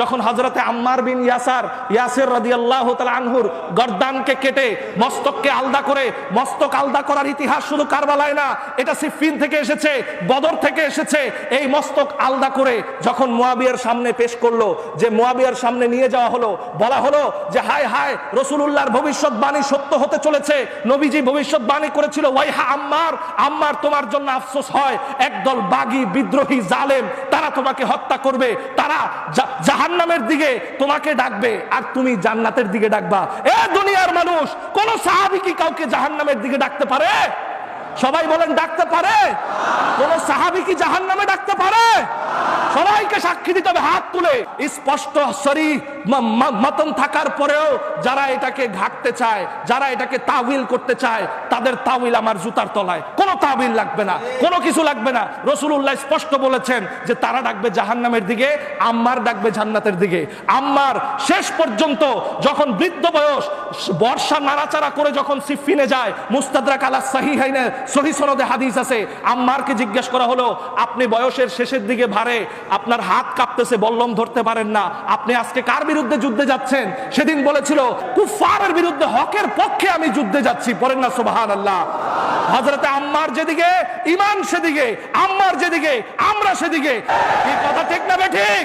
যখন হজরতে আম্মার বিন ইয়াসার, ইয়াসের রাদি আল্লাহ আনহুর গর্দানকে কেটে মস্তককে আলদা করে, মস্তক আলদা করার ইতিহাস শুধু কারবালায় না, এটা সিফিন থেকে এসেছে, বদর থেকে এসেছে। এই মস্তক আলদা করে যখন মুয়াবিয়ার সামনে পেশ করল, যে মুয়াবিয়ার সামনে নিয়ে যাওয়া হলো, বলা হলো যে, হায় হায়, রসুলুল্লাহর ভবিষ্যৎবাণী সত্য হতে চলেছে। নবীজি ভবিষ্যৎবাণী করেছিল, ওয়াইহা আম্মার আম্মার তোমার জন্য আফসোস হয়। একদল বাগি, বিদ্রোহী, জালেম, তারা তোমাকে হত্যা করবে। তারা জাহান্নামের দিকে তোমাকে ডাকবে আর তুমি জান্নাতের দিকে ডাকবা। এ দুনিয়ার মানুষ, কোন সাহাবি কি কাউকে জাহান্নামের দিকে ডাকতে পারে? সবাই বলেন, ডাকতে পারে। কোন সাহাবি কি জাহান্নামে ডাকতে পারে? সবাইকে সাক্ষী দিতে হবে, হাত তুলে। স্পষ্ট, সরি মতন থাকার পরেও যারা এটাকে ঘাটতে চায়, যারা এটাকে তাবিল করতে চায়, তাদের তাবিল আমার জুতার তলায়। কোনো তাবিল লাগবে না, কোনো কিছু লাগবে না। রসুল্লাহ স্পষ্ট বলেছেন যে তারা ডাকবে জাহান্নামের দিকে, আম্মার ডাকবে জান্নাতের দিকে। আম্মার শেষ পর্যন্ত যখন বৃদ্ধ বয়স, বর্ষা নাড়াচাড়া করে যখন সিফিনে যায়, মুস্তাদরাক আলা সাহি হাইনে সহি সনদে হাদিস আছে। আম্মারকে জিজ্ঞেস করা হলো, আপনি বয়সের শেষের দিকে ভারে, আপনার হাত কাঁপতেছে, বল্লম ধরতে পারেন না। আপনি আজকে কার বিরুদ্ধে যুদ্ধে যাচ্ছেন। সেদিন বলেছিল কুফারের বিরুদ্ধে হকের পক্ষে আমি যুদ্ধে যাচ্ছি। পড়েন না সুবাহান আল্লাহ হজরতে আম্মার যেদিকে ইমান সেদিকে, আম্মার যেদিকে, আমরা সেদিকে। এই কথা ঠিক না বে ঠিক?